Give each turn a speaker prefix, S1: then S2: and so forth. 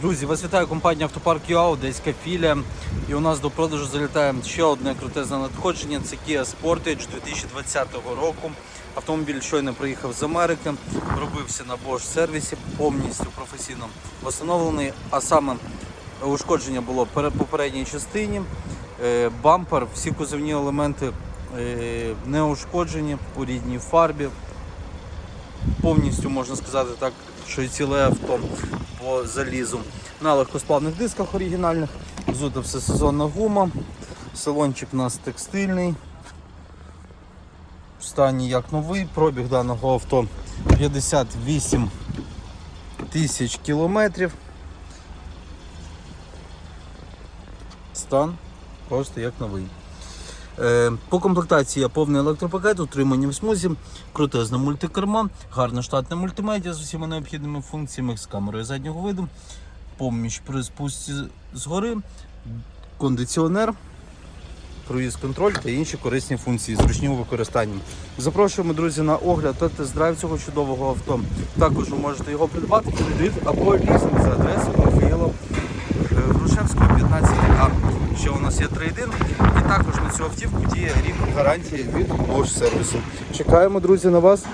S1: Друзі, вас вітає компанія Автопарк ЮА, Одеська філія. І у нас до продажу залітає ще одне крутезне надходження. Це Kia Sportage 2020 року. Автомобіль щойно приїхав з Америки, робився на Bosch сервісі, повністю професійно встановлений. А саме ушкодження було перед попередній частині. Е, Бампер, всі кузовні елементи е, не ушкоджені у рідній фарбі повністю можна сказати так, що і ціле авто по залізу. На легкосплавних дисках оригінальних, взута всесезонна гума, салончик у нас текстильний. В стані як новий, пробіг даного авто 58 тисяч кілометрів. Стан просто як новий. Е, По комплектації повний електропакет, утримання в смузі, крутезна мультикерма, гарна штатна мультимедіа з усіма необхідними функціями з камерою заднього виду, поміч при спусті згори, кондиціонер, круїз контроль та інші корисні функції зручні у використанні. Запрошуємо, друзі, на огляд та тест-драйв цього чудового авто. Також ви можете його придбати кредит або лізинг за адресою Михаїла е, Грушевського 15А. Ще у нас є трейдинг, також на цю автівку діє рік гарантії від Bosch сервісу. Чекаємо, друзі, на вас.